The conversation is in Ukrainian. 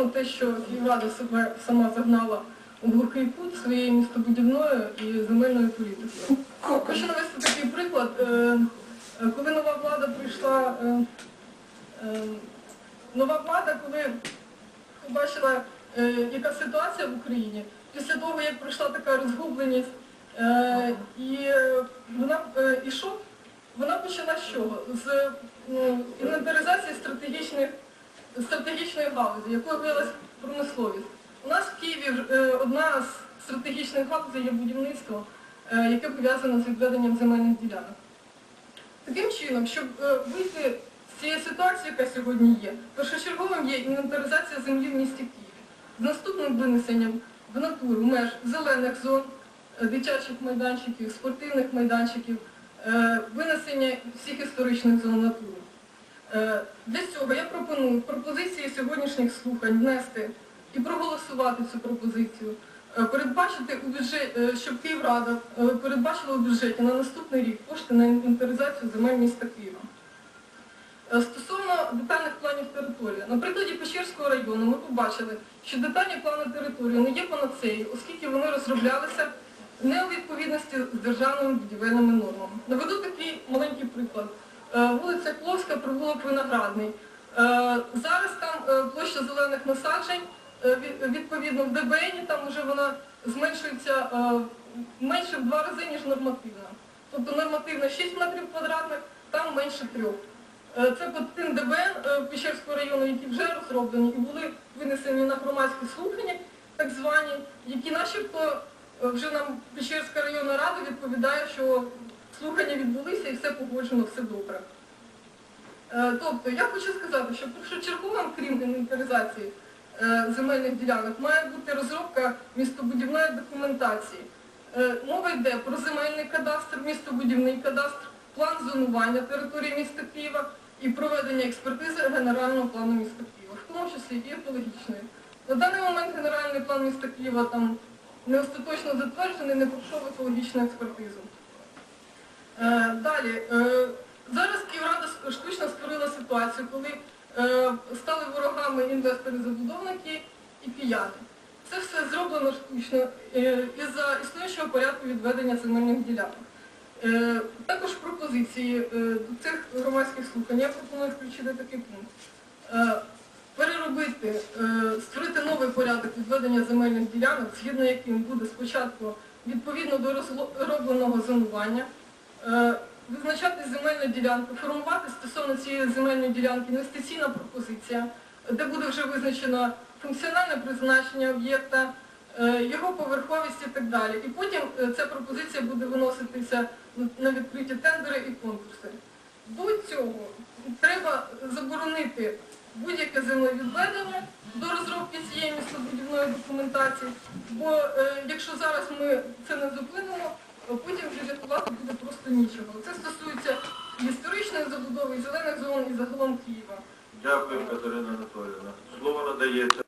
цьому те, що Київрада себе сама загнала у глухий кут своєю містобудівною і земельною політикою. Хочу навести такий приклад. Е, е, Коли нова влада прийшла, е, нова влада, коли побачила, яка ситуація в Україні, після того, як пройшла така розгубленість, і вона і що? Вона почала з чого? З ну, інвентаризації стратегічних, стратегічної галузі, якою виявилася промисловість. У нас в Києві е, одна з стратегічних галузей є будівництво, е, яке пов'язане з відведенням земельних ділянок. Таким чином, щоб е, вийти з цієї ситуації, яка сьогодні є, першочерговим є інвентаризація землі в місті Києві з наступним винесенням в натуру меж зелених зон, дитячих майданчиків, спортивних майданчиків, винесення всіх історичних зон. Е, Для цього я пропоную пропозиції сьогоднішніх слухань внести і проголосувати цю пропозицію, е, передбачити у бюджеті, щоб Київрада е, передбачила у бюджеті на наступний рік кошти на інвентаризацію земель міста Києва. Е, Стосовно детальних планів території, на прикладі Печерського району ми побачили, що детальні плани території не є панацеєю, оскільки вони розроблялися не у відповідності з державними будівельними нормами. Вулиця Пловська, провулок Виноградний. Е, Зараз там е, площа зелених насаджень, е, відповідно в ДБНі, там вже вона зменшується менше в два рази, ніж нормативна. Тобто нормативна 6 метрів квадратних, там менше трьох. Це по тим ДБН Печерського району, які вже розроблені і були винесені на громадські слухання, так звані, які начебто вже нам Печерська районна рада відповідає, що слухання відбулися і все погоджено, все добре. Е, Тобто я хочу сказати, що першочерговим, крім інвентаризації е, земельних ділянок, має бути розробка містобудівної документації. Е, Мова йде про земельний кадастр, містобудівний кадастр, план зонування території міста Києва і проведення експертизи генерального плану міста Києва, в тому числі і екологічної. На даний момент генеральний план міста Києва там не остаточно затверджений, не пройшов екологічну експертизу. Далі, е, зараз Київрада с- штучно створила ситуацію, коли е, стали ворогами інвестори-забудовники і кияни. Це все зроблено штучно е, із-за існуючого порядку відведення земельних ділянок. Е, Також пропозиції е, до цих громадських слухань я пропоную включити такий пункт. Е, Переробити, е, створити новий порядок відведення земельних ділянок, згідно яким буде спочатку відповідно до розробленого зонування, е, визначати земельну ділянку, формувати стосовно цієї земельної ділянки інвестиційна пропозиція, де буде вже визначено функціональне призначення об'єкта, е, його поверховість і так далі. І потім е, ця пропозиція буде виноситися на відкриті тендери і конкурси. До цього треба заборонити будь-яке землевідведення до розробки цієї містобудівної документації, бо е, якщо зараз ми це не зупинимо, а потім вже житлувати буде просто нічого. Це стосується історичної забудови, і зелених зон і загалом Києва. Дякую, Катерина Анатолійовна. Слово надається.